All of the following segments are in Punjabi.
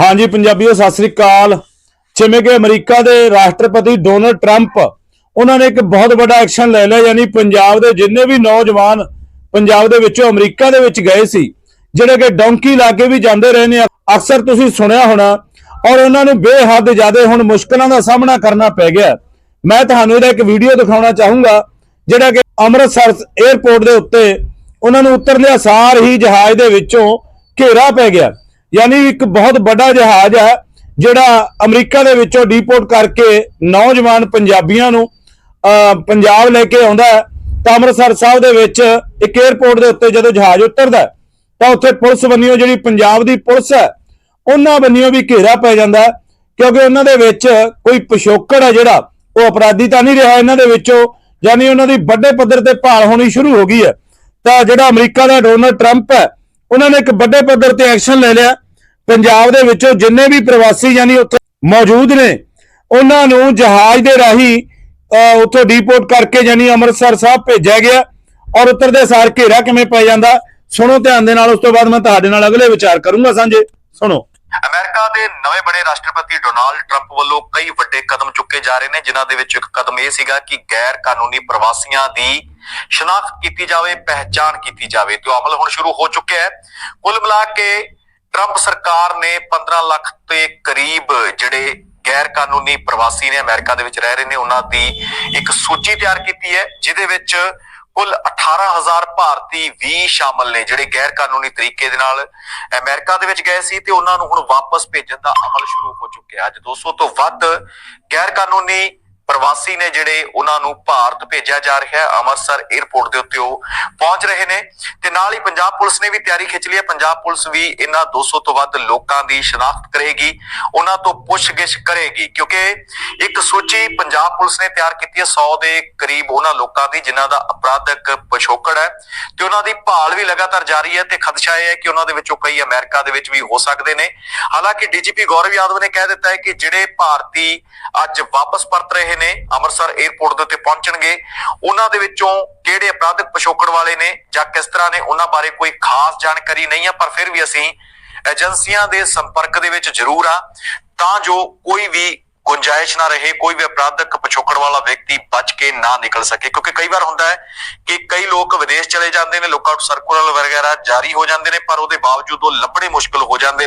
ਹਾਂਜੀ, ਪੰਜਾਬੀਓ, ਸਤਿ ਸ੍ਰੀ ਅਕਾਲ। ਜਿਵੇਂ ਕਿ ਅਮਰੀਕਾ ਦੇ ਰਾਸ਼ਟਰਪਤੀ ਡੋਨਲਡ ਟਰੰਪ, ਉਹਨਾਂ ਨੇ ਇੱਕ ਬਹੁਤ ਵੱਡਾ ਐਕਸ਼ਨ ਲੈ ਲਿਆ, ਯਾਨੀ ਪੰਜਾਬ ਦੇ ਜਿੰਨੇ ਵੀ ਨੌਜਵਾਨ ਪੰਜਾਬ ਦੇ ਵਿੱਚੋਂ ਅਮਰੀਕਾ ਦੇ ਵਿੱਚ ਗਏ ਸੀ, ਜਿਹੜੇ ਕਿ ਡੌਂਕੀ ਲਾ ਕੇ ਵੀ ਜਾਂਦੇ ਰਹੇ ਨੇ। ਅਕਸਰ ਤੁਸੀਂ ਸੁਣਿਆ ਹੋਣਾ, ਔਰ ਉਹਨਾਂ ਨੂੰ ਬੇਹੱਦ ਜ਼ਿਆਦਾ ਹੁਣ ਮੁਸ਼ਕਲਾਂ ਦਾ ਸਾਹਮਣਾ ਕਰਨਾ ਪੈ ਗਿਆ। ਮੈਂ ਤੁਹਾਨੂੰ ਇਹਦਾ ਇੱਕ ਵੀਡੀਓ ਦਿਖਾਉਣਾ ਚਾਹੂੰਗਾ, ਜਿਹੜਾ ਕਿ ਅੰਮ੍ਰਿਤਸਰ 에ਅਰਪੋਰਟ ਦੇ ਉੱਤੇ ਉਹਨਾਂ ਨੂੰ ਉਤਰਦਿਆਂ ਸਾਰ ਹੀ ਜਹਾਜ਼ ਦੇ ਵਿੱਚੋਂ ਘੇਰਾ ਪੈ ਗਿਆ। ਯਾਨੀ ਇੱਕ ਬਹੁਤ ਵੱਡਾ ਜਹਾਜ਼ ਹੈ, ਜਿਹੜਾ ਅਮਰੀਕਾ ਦੇ ਵਿੱਚੋਂ ਡੀਪੋਰਟ ਕਰਕੇ ਨੌਜਵਾਨ ਪੰਜਾਬੀਆਂ ਨੂੰ ਪੰਜਾਬ ਲੈ ਕੇ ਆਉਂਦਾ ਤਾਂ ਅੰਮ੍ਰਿਤਸਰ ਸਾਹਿਬ ਦੇ ਵਿੱਚ ਇੱਕ 에ਅਰਪੋਰਟ ਦੇ ਉੱਤੇ ਜਦੋਂ ਜਹਾਜ਼ ਉਤਰਦਾ ਤਾਂ ਉੱਥੇ ਪੁਲਿਸ ਬੰਨਿਓ, ਜਿਹੜੀ ਪੰਜਾਬ ਦੀ ਪੁਲਿਸ ਹੈ, ਉਹਨਾਂ ਬੰਨਿਓ ਵੀ ਘੇਰਾ ਪੈ ਜਾਂਦਾ ਕਿਉਂਕਿ ਉਹਨਾਂ ਦੇ ਵਿੱਚ ਕੋਈ ਪਿਛੋਕੜ ਹੈ ਜਿਹੜਾ, ਉਹ ਅਪਰਾਧੀ ਤਾਂ ਨਹੀਂ ਰਿਹਾ ਇਹਨਾਂ ਦੇ ਵਿੱਚੋਂ, ਯਾਨੀ ਉਹਨਾਂ ਦੀ ਵੱਡੇ ਪੱਧਰ ਤੇ ਭਾਲ ਹੋਣੀ ਸ਼ੁਰੂ ਹੋ ਗਈ ਹੈ। ਤਾਂ ਜਿਹੜਾ ਅਮਰੀਕਾ ਦਾ ਡੋਨਲਡ ਟਰੰਪ ਹੈ ਉਹਨਾਂ ਨੇ ਇੱਕ ਵੱਡੇ ਪੱਧਰ ਤੇ ਐਕਸ਼ਨ ਲੈ ਲਿਆ। ਪੰਜਾਬ ਦੇ ਵਿੱਚੋਂ ਜਿੰਨੇ ਵੀ ਪ੍ਰਵਾਸੀ ਯਾਨੀ ਉੱਥੇ ਮੌਜੂਦ ਨੇ ਉਹਨਾਂ ਨੂੰ ਜਹਾਜ਼ ਦੇ ਰਾਹੀਂ ਅਹ, ਉੱਥੋਂ ਡੀਪੋਰਟ ਕਰਕੇ ਯਾਨੀ ਅੰਮ੍ਰਿਤਸਰ ਸਾਹਿਬ ਭੇਜਿਆ ਗਿਆ ਔਰ ਉੱਤਰਦੇ ਸਾਰ ਘੇਰਾ ਕਿਵੇਂ ਪੈ ਜਾਂਦਾ ਸੁਣੋ ਧਿਆਨ ਦੇ ਨਾਲ ਉਸ ਤੋਂ ਬਾਅਦ ਮੈਂ ਤੁਹਾਡੇ ਨਾਲ ਅਗਲੇ ਵਿਚਾਰ ਕਰੂੰਗਾ ਸਾਂਝੇ। ਸੁਣੋ। ਅਮਰੀਕਾ ਦੇ ਨਵੇਂ ਬਣੇ ਰਾਸ਼ਟਰਪਤੀ ਡੋਨਾਲਡ ਟਰੰਪ ਵੱਲੋਂ ਕਈ ਵੱਡੇ ਕਦਮ ਚੁੱਕੇ ਜਾ ਰਹੇ ਨੇ, ਜਿਨ੍ਹਾਂ ਦੇ ਵਿੱਚ ਇੱਕ ਕਦਮ ਇਹ ਸੀਗਾ ਕਿ ਗੈਰ ਕਾਨੂੰਨੀ ਪ੍ਰਵਾਸੀਆਂ ਦੀ ਸ਼ਨਾਖਤ ਕੀਤੀ ਜਾਵੇ, ਪਹਿਚਾਣ ਕੀਤੀ ਜਾਵੇ। ਤੇ ਉਹ ਅਮਲ ਹੁਣ ਸ਼ੁਰੂ ਹੋ ਚੁੱਕਿਆ ਹੈ। ਕੁੱਲ ਮਿਲਾ ਕੇ ਟਰੰਪ ਸਰਕਾਰ ਨੇ 15 ਲੱਖ ਦੇ ਕਰੀਬ ਜਿਹੜੇ ਗੈਰ ਕਾਨੂੰਨੀ ਪ੍ਰਵਾਸੀ ਨੇ ਅਮਰੀਕਾ ਦੇ ਵਿੱਚ ਰਹਿ ਰਹੇ ਨੇ, ਉਹਨਾਂ ਦੀ ਇੱਕ ਸੂਚੀ ਤਿਆਰ ਕੀਤੀ ਹੈ, ਜਿਹਦੇ ਵਿੱਚ ਕੁੱਲ 18000 ਭਾਰਤੀ ਵੀ ਸ਼ਾਮਲ ਨੇ, ਜਿਹੜੇ ਗੈਰ ਕਾਨੂੰਨੀ ਤਰੀਕੇ ਦੇ ਨਾਲ ਅਮਰੀਕਾ ਦੇ ਵਿੱਚ ਗਏ ਸੀ ਤੇ ਉਹਨਾਂ ਨੂੰ ਹੁਣ ਵਾਪਸ ਭੇਜਣ ਦਾ ਅਮਲ ਸ਼ੁਰੂ ਹੋ ਚੁੱਕਿਆ ਅੱਜ 200 ਤੋਂ ਵੱਧ ਗੈਰ ਕਾਨੂੰਨੀ ਪ੍ਰਵਾਸੀ ਨੇ ਜਿਹੜੇ ਉਹਨਾਂ ਨੂੰ ਭਾਰਤ ਭੇਜਿਆ ਜਾ ਰਿਹਾ ਹੈ, ਅੰਮ੍ਰਿਤਸਰ 에ਅਰਪੋਰਟ ਦੇ ਉੱਤੇ ਉਹ ਪਹੁੰਚ ਰਹੇ ਨੇ ਤੇ ਨਾਲ ਹੀ ਪੰਜਾਬ ਪੁਲਿਸ ਨੇ ਵੀ ਤਿਆਰੀ ਖਿੱਚ ਲਈ ਹੈ। ਪੰਜਾਬ ਪੁਲਿਸ ਵੀ ਇਹਨਾਂ 200 ਤੋਂ ਵੱਧ ਲੋਕਾਂ ਦੀ ਸ਼ਨਾਖਤ ਕਰੇਗੀ, ਉਹਨਾਂ ਤੋਂ ਪੁੱਛਗਿੱਛ ਕਰੇਗੀ, ਕਿਉਂਕਿ ਇੱਕ ਸੂਚੀ ਪੰਜਾਬ ਪੁਲਿਸ ਨੇ ਤਿਆਰ ਕੀਤੀ ਹੈ 100 ਦੇ ਕਰੀਬ ਉਹਨਾਂ ਲੋਕਾਂ ਦੀ ਜਿਨ੍ਹਾਂ ਦਾ ਅਪਰਾਧਕ ਪਿਛੋਕੜ ਹੈ ਤੇ ਉਹਨਾਂ ਦੀ ਭਾਲ ਵੀ ਲਗਾਤਾਰ ਜਾਰੀ ਹੈ ਤੇ ਖਦਸ਼ਾ ਇਹ ਹੈ ਕਿ ਉਹਨਾਂ ਦੇ ਵਿੱਚੋਂ ਕਈ ਅਮਰੀਕਾ ਦੇ ਵਿੱਚ ਵੀ ਹੋ ਸਕਦੇ ਨੇ। ਹਾਲਾਂਕਿ ਡੀਜੀਪੀ ਗੌਰਵ ਯਾਦਵ ਨੇ ਕਹਿ ਦਿੱਤਾ ਹੈ ਕਿ ਜਿਹੜੇ ਭਾਰਤੀ ਅੱਜ ਵਾਪਸ ਪਰਤ ਰਹੇ ਨੇ ਅੰਮ੍ਰਿਤਸਰ 에ਅਰਪੋਰਟ ਦੇ ਉੱਤੇ ਪਹੁੰਚਣਗੇ। ਉਹਨਾਂ ਦੇ ਵਿੱਚੋਂ ਕਿਹੜੇ ਅਪਰਾਧਿਕ ਪਿਛੋਕੜ ਵਾਲੇ ਨੇ ਜਾਂ ਕਿਸ ਤਰ੍ਹਾਂ ਨੇ, ਉਹਨਾਂ ਬਾਰੇ ਕੋਈ ਖਾਸ ਜਾਣਕਾਰੀ ਨਹੀਂ ਹੈ ਪਰ ਫਿਰ ਵੀ ਅਸੀਂ ਏਜੰਸੀਆਂ ਦੇ ਸੰਪਰਕ ਦੇ ਵਿੱਚ ਜ਼ਰੂਰ ਆ। ਤਾਂ ਜੋ ਕੋਈ ਵੀ ਗੁੰਜਾਇਸ਼ ਨਾ ਰਹੇ, ਕੋਈ ਵੀ ਅਪਰਾਧਕ ਪਿਛੋਕੜ ਵਾਲਾ ਵਿਅਕਤੀ ਬਚ ਕੇ ਨਾ ਨਿਕਲ ਸਕੇ। ਕਿਉਂਕਿ ਕਈ ਵਾਰ ਹੁੰਦਾ ਹੈ ਕਿ ਕਈ ਲੋਕ ਵਿਦੇਸ਼ ਚਲੇ ਜਾਂਦੇ ਨੇ, ਲੋਕਾਂ ਨੂੰ ਸਰਕੂਲਰ ਵਗੈਰਾ ਜਾਰੀ ਹੋ ਜਾਂਦੇ ਨੇ, ਪਰ ਉਹਦੇ ਬਾਵਜੂਦ ਉਹ ਲੱਭਣੇ ਮੁਸ਼ਕਲ ਹੋ ਜਾਂਦੇ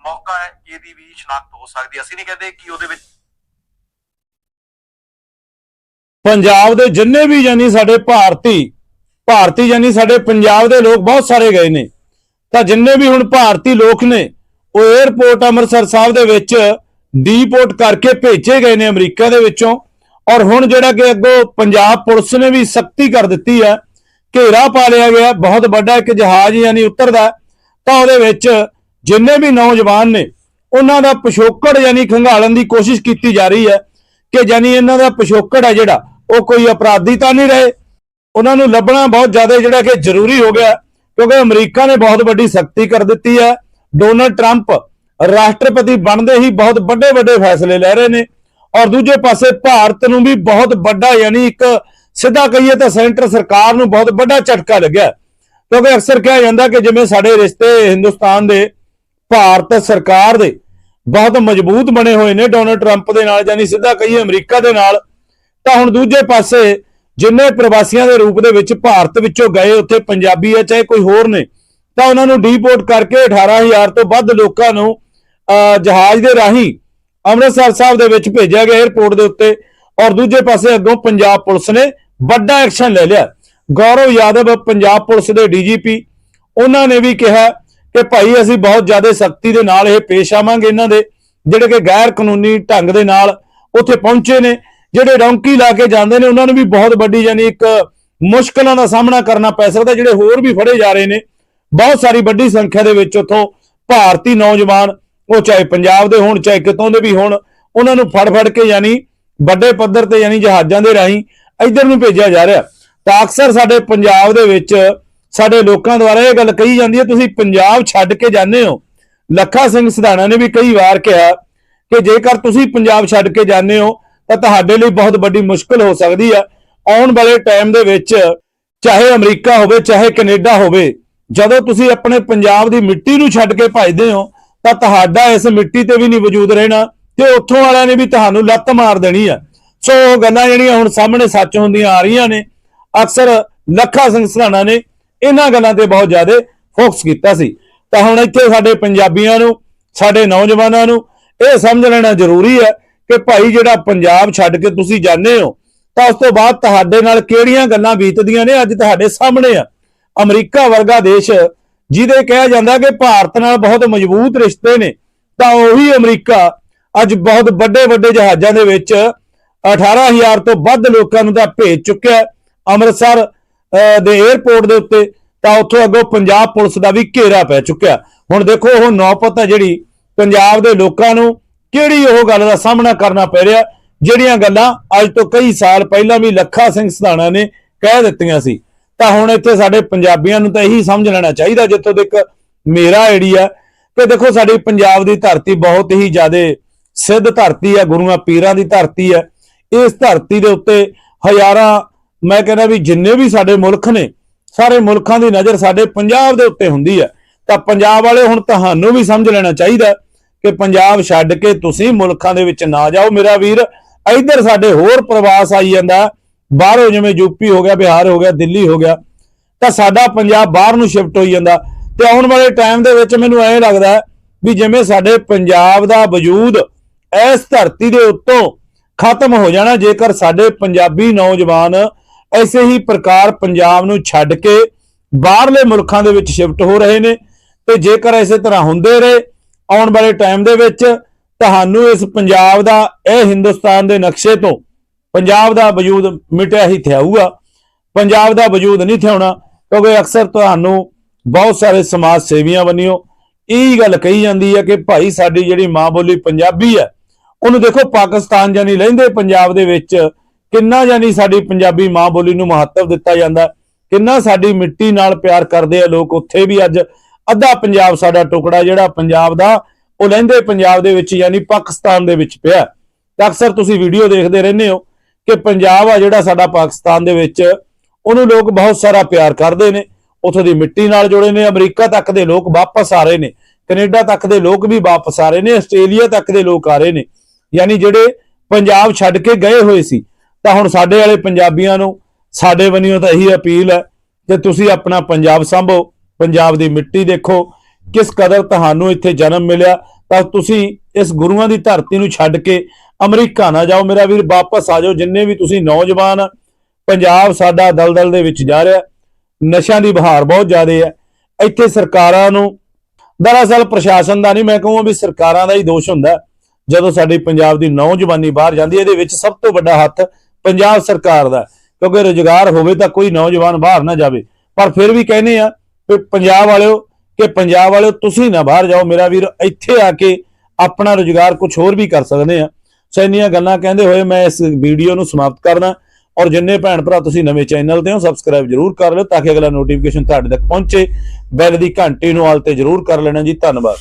ਮੌਕਾ ਹੈ ਇਹਦੀ ਵੀ ਸ਼ਨਾਖਤ ਹੋ ਸਕਦੀ ਅਸੀਂ ਨਹੀਂ ਕਹਿੰਦੇ ਕਿ ਉਹਦੇ ਵਿੱਚ ਪੰਜਾਬ ਦੇ ਜਿੰਨੇ ਵੀ ਯਾਨੀ ਸਾਡੇ ਭਾਰਤੀ ਭਾਰਤੀ ਯਾਨੀ ਸਾਡੇ ਪੰਜਾਬ ਦੇ ਲੋਕ ਬਹੁਤ ਸਾਰੇ ਗਏ ਨੇ। ਤਾਂ ਜਿੰਨੇ ਵੀ ਹੁਣ ਭਾਰਤੀ ਲੋਕ ਨੇ, ਉਹ 에ਅਰਪੋਰਟ ਅੰਮ੍ਰਿਤਸਰ ਸਾਹਿਬ ਦੇ ਵਿੱਚ ਡੀਪੋਰਟ ਕਰਕੇ ਭੇਜੇ ਗਏ ਨੇ ਅਮਰੀਕਾ ਦੇ ਵਿੱਚੋਂ। ਔਰ ਹੁਣ ਜਿਹੜਾ ਕਿ ਅੱਗੋਂ ਪੰਜਾਬ ਪੁਲਿਸ ਨੇ ਵੀ ਸਖਤੀ ਕਰ ਦਿੱਤੀ ਹੈ, ਘੇਰਾ ਪਾ ਲਿਆ ਗਿਆ, ਬਹੁਤ ਵੱਡਾ ਇੱਕ ਜਹਾਜ਼ ਯਾਨੀ ਉਤਰਦਾ ਤਾਂ ਉਹਦੇ ਵਿੱਚ ਜਿੰਨੇ ਵੀ ਨੌਜਵਾਨ ਨੇ, ਉਹਨਾਂ ਦਾ ਪਿਛੋਕੜ ਯਾਨੀ ਖੰਗਾਲਣ ਦੀ ਕੋਸ਼ਿਸ਼ ਕੀਤੀ ਜਾ ਰਹੀ ਹੈ। ਕਿ ਯਾਨੀ ਇਹਨਾਂ ਦਾ ਪਿਛੋਕੜ ਹੈ ਜਿਹੜਾ, ਉਹ ਕੋਈ ਅਪਰਾਧੀ ਤਾਂ ਨਹੀਂ ਰਹੇ। ਉਹਨਾਂ ਨੂੰ ਲੱਭਣਾ ਬਹੁਤ ਜ਼ਿਆਦਾ ਜਿਹੜਾ ਕਿ ਜ਼ਰੂਰੀ ਹੋ ਗਿਆ, ਕਿਉਂਕਿ ਅਮਰੀਕਾ ਨੇ ਬਹੁਤ ਵੱਡੀ ਸਖਤੀ ਕਰ ਦਿੱਤੀ ਹੈ। ਡੋਨਲਡ ਟਰੰਪ ਰਾਸ਼ਟਰਪਤੀ ਬਣਦੇ ਹੀ ਬਹੁਤ ਵੱਡੇ ਵੱਡੇ ਫੈਸਲੇ ਲੈ ਰਹੇ ਨੇ। ਔਰ ਦੂਜੇ ਪਾਸੇ ਭਾਰਤ ਨੂੰ ਵੀ ਬਹੁਤ ਵੱਡਾ ਯਾਨੀ ਇੱਕ ਸਿੱਧਾ ਕਹੀਏ ਤਾਂ ਸੈਂਟਰ ਸਰਕਾਰ ਨੂੰ ਬਹੁਤ ਵੱਡਾ ਝਟਕਾ ਲੱਗਿਆ। ਕਿਉਂਕਿ ਅਕਸਰ ਕਿਹਾ ਜਾਂਦਾ ਕਿ ਜਿਵੇਂ ਸਾਡੇ ਰਿਸ਼ਤੇ ਹਿੰਦੁਸਤਾਨ ਦੇ, ਭਾਰਤ ਸਰਕਾਰ ਦੇ ਬਹੁਤ ਮਜ਼ਬੂਤ ਬਣੇ ਹੋਏ ਨੇ ਡੋਨਲਡ ਟਰੰਪ ਦੇ ਨਾਲ ਯਾਨੀ ਸਿੱਧਾ ਕਹੀਏ ਅਮਰੀਕਾ ਦੇ ਨਾਲ। ਤਾਂ ਹੁਣ ਦੂਜੇ ਪਾਸੇ ਜਿੰਨੇ ਪ੍ਰਵਾਸੀਆਂ ਦੇ ਰੂਪ ਦੇ ਵਿੱਚ ਭਾਰਤ ਵਿੱਚੋਂ ਗਏ ਉੱਥੇ ਪੰਜਾਬੀ ਹੈ ਚਾਹੇ ਕੋਈ ਹੋਰ ਨੇ, ਤਾਂ ਉਹਨਾਂ ਨੂੰ ਡੀਪੋਰਟ ਕਰਕੇ 18000 ਤੋਂ ਵੱਧ ਲੋਕਾਂ ਨੂੰ ਜਹਾਜ਼ ਦੇ ਰਾਹੀਂ ਅੰਮ੍ਰਿਤਸਰ ਸਾਹਿਬ ਦੇ ਵਿੱਚ ਭੇਜਿਆ ਗਿਆ 에ਅਰਪੋਰਟ ਦੇ ਉੱਤੇ। ਔਰ ਦੂਜੇ ਪਾਸੇ ਅੱਗੋਂ ਪੰਜਾਬ ਪੁਲਿਸ ਨੇ ਵੱਡਾ ਐਕਸ਼ਨ ਲੈ ਲਿਆ। ਗੌਰਵ ਯਾਦਵ, ਪੰਜਾਬ ਪੁਲਿਸ ਦੇ ਡੀਜੀਪੀ, ਉਹਨਾਂ ਨੇ ਵੀ ਕਿਹਾ ਕਿ ਭਾਈ ਅਸੀਂ ਬਹੁਤ ਜ਼ਿਆਦਾ ਸਖਤੀ ਦੇ ਨਾਲ ਇਹ ਪੇਸ਼ ਆਵਾਂਗੇ ਇਹਨਾਂ ਦੇ, ਜਿਹੜੇ ਕਿ ਗੈਰ ਕਾਨੂੰਨੀ ਢੰਗ ਦੇ ਨਾਲ ਉੱਥੇ ਪਹੁੰਚੇ ਨੇ, ਜਿਹੜੇ ਰੌਂਕੀ ਲਾ ਕੇ ਜਾਂਦੇ ਨੇ, ਉਹਨਾਂ ਨੂੰ ਵੀ ਬਹੁਤ ਵੱਡੀ ਯਾਨੀ ਇੱਕ ਮੁਸ਼ਕਲਾਂ ਦਾ ਸਾਹਮਣਾ ਕਰਨਾ ਪੈ ਸਕਦਾ, ਜਿਹੜੇ ਹੋਰ ਵੀ ਫੜੇ ਜਾ ਰਹੇ ਨੇ, ਬਹੁਤ ਸਾਰੀ ਵੱਡੀ ਸੰਖਿਆ ਦੇ ਵਿੱਚ ਉੱਥੋਂ ਭਾਰਤੀ ਨੌਜਵਾਨ, ਉਹ ਚਾਹੇ ਪੰਜਾਬ ਦੇ ਹੋਣ, ਚਾਹੇ ਕਿਤੋਂ ਦੇ ਵੀ ਹੋਣ, ਉਹਨਾਂ ਨੂੰ ਫੜ ਫੜ ਕੇ ਯਾਨੀ ਵੱਡੇ ਪੱਧਰ ਤੇ ਯਾਨੀ ਜਹਾਜ਼ਾਂ ਦੇ ਰਾਹੀਂ ਇੱਧਰ ਨੂੰ ਭੇਜਿਆ ਜਾ ਰਿਹਾ। ਤਾਂ ਅਕਸਰ ਸਾਡੇ ਪੰਜਾਬ ਦੇ ਵਿੱਚ ਸਾਡੇ ਲੋਕਾਂ ਦੁਆਰਾ ਇਹ ਗੱਲ ਕਹੀ ਜਾਂਦੀ ਹੈ, ਤੁਸੀਂ ਪੰਜਾਬ ਛੱਡ ਕੇ ਜਾਂਦੇ ਹੋ। ਲੱਖਾ ਸਿੰਘ ਸਿਧਾਣਾ ਨੇ ਵੀ ਕਈ ਵਾਰ ਕਿਹਾ ਕਿ ਜੇਕਰ ਤੁਸੀਂ ਪੰਜਾਬ ਛੱਡ ਕੇ ਜਾਂਦੇ ਹੋ, ਤਾਂ ਤੁਹਾਡੇ ਲਈ ਬਹੁਤ ਵੱਡੀ ਮੁਸ਼ਕਲ ਹੋ ਸਕਦੀ ਹੈ। ਆਉਣ ਵਾਲੇ ਟਾਈਮ ਦੇ ਵਿੱਚ ਚਾਹੇ ਅਮਰੀਕਾ ਹੋਵੇ, ਚਾਹੇ ਕੈਨੇਡਾ ਹੋਵੇ, ਜਦੋਂ ਤੁਸੀਂ ਆਪਣੇ ਪੰਜਾਬ ਦੀ ਮਿੱਟੀ ਨੂੰ ਛੱਡ ਕੇ ਭੱਜਦੇ ਹੋ, ਤਾਂ ਤੁਹਾਡਾ ਇਸ ਮਿੱਟੀ ਤੇ ਵੀ ਨਹੀਂ ਵਜੂਦ ਰਹਿਣਾ ਤੇ ਉੱਥੋਂ ਵਾਲਿਆਂ ਨੇ ਵੀ ਤੁਹਾਨੂੰ ਲੱਤ ਮਾਰ ਦੇਣੀ ਆ। ਸੋ ਉਹ ਗੱਲਾਂ ਜਿਹੜੀਆਂ ਹੁਣ ਸਾਹਮਣੇ ਸੱਚ ਹੁੰਦੀਆਂ ਆ ਰਹੀਆਂ ਨੇ। ਅਕਸਰ ਲੱਖਾ ਸਿੰਘ ਸਰਾਣਾ ਨੇ ਇਹਨਾਂ ਗੱਲਾਂ ਤੇ ਬਹੁਤ ਜ਼ਿਆਦਾ ਫੋਕਸ ਕੀਤਾ ਸੀ। ਤਾਂ ਹੁਣ ਇੱਥੇ ਸਾਡੇ ਪੰਜਾਬੀਆਂ ਨੂੰ, ਸਾਡੇ ਨੌਜਵਾਨਾਂ ਨੂੰ ਇਹ ਸਮਝ ਲੈਣਾ ਜ਼ਰੂਰੀ ਹੈ ਕਿ ਭਾਈ ਜਿਹੜਾ ਪੰਜਾਬ ਛੱਡ ਕੇ ਤੁਸੀਂ ਜਾਂਦੇ ਹੋ, ਤਾਂ ਉਸ ਤੋਂ ਬਾਅਦ ਤੁਹਾਡੇ ਨਾਲ ਕਿਹੜੀਆਂ ਗੱਲਾਂ ਬੀਤਦੀਆਂ ਨੇ ਅੱਜ ਤੁਹਾਡੇ ਸਾਹਮਣੇ ਆ। ਅਮਰੀਕਾ ਵਰਗਾ ਦੇਸ਼, ਜਿਹਦੇ ਕਿਹਾ ਜਾਂਦਾ ਕਿ ਭਾਰਤ ਨਾਲ ਬਹੁਤ ਮਜ਼ਬੂਤ ਰਿਸ਼ਤੇ ਨੇ, ਤਾਂ ਉਹੀ ਅਮਰੀਕਾ ਅੱਜ ਬਹੁਤ ਵੱਡੇ ਵੱਡੇ ਜਹਾਜ਼ਾਂ ਦੇ ਵਿੱਚ 18000 ਤੋਂ ਵੱਧ ਲੋਕਾਂ ਨੂੰ ਤਾਂ ਭੇਜ ਚੁੱਕਿਆ ਅੰਮ੍ਰਿਤਸਰ ਦੇ 에ਅਰਪੋਰਟ ਦੇ ਉੱਤੇ, ਤਾਂ ਉੱਥੋਂ ਅੱਗੋਂ ਪੰਜਾਬ ਪੁਲਿਸ ਦਾ ਵੀ ਘੇਰਾ ਪੈ ਚੁੱਕਿਆ। ਹੁਣ ਦੇਖੋ, ਉਹ ਨੌਪਤ ਹੈ ਜਿਹੜੀ ਪੰਜਾਬ ਦੇ ਲੋਕਾਂ ਨੂੰ ਕਿਹੜੀ ਉਹ ਗੱਲ ਦਾ ਸਾਹਮਣਾ ਕਰਨਾ ਪੈ ਰਿਹਾ, ਜਿਹੜੀਆਂ ਗੱਲਾਂ ਅੱਜ ਤੋਂ ਕਈ ਸਾਲ ਪਹਿਲਾਂ ਵੀ ਲੱਖਾ ਸਿੰਘ ਸਧਾਣਾ ਨੇ ਕਹਿ ਦਿੱਤੀਆਂ ਸੀ। ਤਾਂ ਹੁਣ ਇੱਥੇ ਸਾਡੇ ਪੰਜਾਬੀਆਂ ਨੂੰ ਤਾਂ ਇਹੀ ਸਮਝ ਲੈਣਾ ਚਾਹੀਦਾ, ਜਿੱਥੋਂ ਤੱਕ ਮੇਰਾ ਆਈਡੀਆ ਕਿ ਦੇਖੋ, ਸਾਡੀ ਪੰਜਾਬ ਦੀ ਧਰਤੀ ਬਹੁਤ ਹੀ ਜ਼ਿਆਦਾ ਸਿੱਧ ਧਰਤੀ ਹੈ, ਗੁਰੂਆਂ ਪੀਰਾਂ ਦੀ ਧਰਤੀ ਹੈ। ਇਸ ਧਰਤੀ ਦੇ ਉੱਤੇ ਹਜ਼ਾਰਾਂ ਮੈਂ ਕਹਿੰਦਾ ਵੀ ਜਿੰਨੇ ਵੀ ਸਾਡੇ ਮੁਲਕ ਨੇ, ਸਾਰੇ ਮੁਲਕਾਂ ਦੀ ਨਜ਼ਰ ਸਾਡੇ ਪੰਜਾਬ ਦੇ ਉੱਤੇ ਹੁੰਦੀ ਹੈ। ਤਾਂ ਪੰਜਾਬ ਵਾਲੇ ਹੁਣ ਤੁਹਾਨੂੰ ਵੀ ਸਮਝ ਲੈਣਾ ਚਾਹੀਦਾ ਕਿ ਪੰਜਾਬ ਛੱਡ ਕੇ ਤੁਸੀਂ ਮੁਲਕਾਂ ਦੇ ਵਿੱਚ ਨਾ ਜਾਓ। ਮੇਰਾ ਵੀਰ, ਇੱਧਰ ਸਾਡੇ ਹੋਰ ਪ੍ਰਵਾਸ ਆਈ ਜਾਂਦਾ। ਬਾਹਰੋਂ ਜਿਵੇਂ ਯੂਪੀ ਹੋ ਗਿਆ, ਬਿਹਾਰ ਹੋ ਗਿਆ, ਦਿੱਲੀ ਹੋ ਗਿਆ, ਤਾਂ ਸਾਡਾ ਪੰਜਾਬ ਬਾਹਰ ਨੂੰ ਸ਼ਿਫਟ ਹੋਈ ਜਾਂਦਾ। ਤੇ ਆਉਣ ਵਾਲੇ ਟਾਈਮ ਦੇ ਵਿੱਚ ਮੈਨੂੰ ਐਂ ਲੱਗਦਾ ਵੀ ਜਿਵੇਂ ਸਾਡੇ ਪੰਜਾਬ ਦਾ ਵਜੂਦ ਇਸ ਧਰਤੀ ਦੇ ਉੱਤੋਂ ਖਤਮ ਹੋ ਜਾਣਾ, ਜੇਕਰ ਸਾਡੇ ਪੰਜਾਬੀ ਨੌਜਵਾਨ ਐਸੇ ਹੀ ਪ੍ਰਕਾਰ ਪੰਜਾਬ ਨੂੰ ਛੱਡ ਕੇ ਬਾਹਰਲੇ ਮੁਲਕਾਂ ਦੇ ਵਿੱਚ ਸ਼ਿਫਟ ਹੋ ਰਹੇ ਨੇ ਤੇ ਜੇਕਰ ਇਸੇ ਤਰ੍ਹਾਂ ਹੁੰਦੇ ਰਹੇ ਆਉਣ ਵਾਲੇ ਟਾਈਮ ਦੇ ਵਿੱਚ, ਤੁਹਾਨੂੰ ਇਸ ਪੰਜਾਬ ਦਾ, ਇਹ ਹਿੰਦੁਸਤਾਨ ਦੇ ਨਕਸ਼ੇ ਤੋਂ ਪੰਜਾਬ ਦਾ ਵਜੂਦ ਮਿਟਿਆ ਹੀ ਥਿਆਊਗਾ ਪੰਜਾਬ ਦਾ ਵਜੂਦ ਨਹੀਂ ਥਿਆਉਣਾ, ਕਿਉਂਕਿ ਅਕਸਰ ਤੁਹਾਨੂੰ ਬਹੁਤ ਸਾਰੇ ਸਮਾਜ ਸੇਵੀਆਂ ਬਣਿਓ ਇਹ ਗੱਲ ਕਹੀ ਜਾਂਦੀ ਹੈ ਕਿ ਭਾਈ ਸਾਡੀ ਜਿਹੜੀ ਮਾਂ ਬੋਲੀ ਪੰਜਾਬੀ ਹੈ, ਉਹਨੂੰ ਦੇਖੋ ਪਾਕਿਸਤਾਨ ਜਾਨੀ ਲੈਂਦੇ, ਪੰਜਾਬ ਦੇ ਵਿੱਚ ਕਿੰਨਾ ਜਾਨੀ ਸਾਡੀ ਪੰਜਾਬੀ ਮਾਂ ਬੋਲੀ ਨੂੰ ਮਹੱਤਵ ਦਿੱਤਾ ਜਾਂਦਾ ਕਿੰਨਾ ਸਾਡੀ ਮਿੱਟੀ ਨਾਲ ਪਿਆਰ ਕਰਦੇ ਆ ਲੋਕ? ਉੱਥੇ ਵੀ ਅੱਜ ਅੱਧਾ ਪੰਜਾਬ ਸਾਡਾ ਟੁਕੜਾ ਜਿਹੜਾ ਪੰਜਾਬ ਦਾ, ਉਹ ਲਹਿੰਦੇ ਪੰਜਾਬ ਦੇ ਵਿੱਚ ਯਾਨੀ ਪਾਕਿਸਤਾਨ ਦੇ ਵਿੱਚ ਪਿਆ ਤਾਂ ਅਕਸਰ ਤੁਸੀਂ ਵੀਡੀਓ ਦੇਖਦੇ ਰਹਿੰਦੇ ਹੋ ਕਿ ਪੰਜਾਬ ਆ ਜਿਹੜਾ ਸਾਡਾ ਪਾਕਿਸਤਾਨ ਦੇ ਵਿੱਚ, ਉਹਨੂੰ ਲੋਕ ਬਹੁਤ ਸਾਰਾ ਪਿਆਰ ਕਰਦੇ ਨੇ। ਉਥੋਂ ਦੀ ਮਿੱਟੀ ਨਾਲ ਜੁੜੇ ਨੇ, ਅਮਰੀਕਾ ਤੱਕ ਦੇ ਲੋਕ ਵਾਪਸ ਆ ਰਹੇ ਨੇ। ਕੈਨੇਡਾ ਤੱਕ ਦੇ ਲੋਕ ਵੀ ਵਾਪਸ ਆ ਰਹੇ ਨੇ, ਆਸਟ੍ਰੇਲੀਆ ਤੱਕ ਦੇ ਲੋਕ ਆ ਰਹੇ ਨੇ। ਯਾਨੀ ਜਿਹੜੇ ਪੰਜਾਬ ਛੱਡ ਕੇ ਗਏ ਹੋਏ ਸੀ ਤਾਂ ਹੁਣ ਸਾਡੇ ਵਾਲੇ ਪੰਜਾਬੀਆਂ ਨੂੰ, ਸਾਡੇ ਵੰਨਿਓ ਤਾਂ ਇਹੀ ਅਪੀਲ ਹੈ ਕਿ ਤੁਸੀਂ ਆਪਣਾ ਪੰਜਾਬ ਸੰਭੋ, ਪੰਜਾਬ ਦੀ ਮਿੱਟੀ ਦੇਖੋ, ਕਿਸ ਕਦਰ ਤੁਹਾਨੂੰ ਇੱਥੇ ਜਨਮ ਮਿਲਿਆ, ਤਾਂ ਤੁਸੀਂ ਇਸ ਗੁਰੂਆਂ ਦੀ ਧਰਤੀ ਨੂੰ ਛੱਡ ਕੇ ਅਮਰੀਕਾ ਨਾ ਜਾਓ। ਮੇਰਾ ਵੀਰ, ਵਾਪਸ ਆ ਜਾਓ, ਜਿੰਨੇ ਵੀ ਤੁਸੀਂ ਨੌਜਵਾਨ, ਪੰਜਾਬ ਸਾਡਾ ਦਲਦਲ ਦੇ ਵਿੱਚ ਜਾ ਰਿਹਾ, ਨਸ਼ਿਆਂ ਦੀ ਬਹਾਰ ਬਹੁਤ ਜ਼ਿਆਦਾ ਹੈ। ਇੱਥੇ ਸਰਕਾਰਾਂ ਨੂੰ, ਦਰਅਸਲ ਪ੍ਰਸ਼ਾਸਨ ਦਾ ਨਹੀਂ, ਮੈਂ ਕਹੂੰਗਾ ਵੀ ਸਰਕਾਰਾਂ ਦਾ ਹੀ ਦੋਸ਼ ਹੁੰਦਾ, ਜਦੋਂ ਸਾਡੀ ਪੰਜਾਬ ਦੀ ਨੌਜਵਾਨੀ ਬਾਹਰ ਜਾਂਦੀ ਹੈ, ਇਹਦੇ ਵਿੱਚ ਸਭ ਤੋਂ ਵੱਡਾ ਹੱਥ ਪੰਜਾਬ ਸਰਕਾਰ ਦਾ, ਕਿਉਂਕਿ ਰੁਜ਼ਗਾਰ ਹੋਵੇ ਤਾਂ ਕੋਈ ਨੌਜਵਾਨ ਬਾਹਰ ਨਾ ਜਾਵੇ। ਪਰ ਫਿਰ ਵੀ ਕਹਿੰਦੇ ਆ ਕਿ ਪੰਜਾਬ ਵਾਲਿਓ, ਕਿ ਪੰਜਾਬ ਵਾਲਿਓ ਤੁਸੀਂ ਨਾ ਬਾਹਰ ਜਾਓ ਮੇਰਾ ਵੀਰ, ਇੱਥੇ ਆ ਕੇ ਆਪਣਾ ਰੁਜ਼ਗਾਰ ਕੁਝ ਹੋਰ ਵੀ ਕਰ ਸਕਦੇ ਆ। ਸੋ ਇੰਨੀਆਂ ਗੱਲਾਂ ਕਹਿੰਦੇ ਹੋਏ ਮੈਂ ਇਸ ਵੀਡੀਓ ਨੂੰ ਸਮਾਪਤ ਕਰਨਾ ਔਰ ਜਿੰਨੇ ਭੈਣ ਭਰਾ ਤੁਸੀਂ ਨਵੇਂ ਚੈਨਲ ਤੇ ਹੋ ਸਬਸਕ੍ਰਾਈਬ ਜਰੂਰ ਕਰ ਲਿਓ ਤਾਂ ਕਿ ਅਗਲਾ ਨੋਟੀਫਿਕੇਸ਼ਨ ਤੁਹਾਡੇ ਤੱਕ ਪਹੁੰਚੇ। ਬੈਲ ਦੀ ਘੰਟੀ ਨੂੰ ਆਲ ਤੇ ਜਰੂਰ ਕਰ ਲੈਣਾ ਜੀ। ਧੰਨਵਾਦ।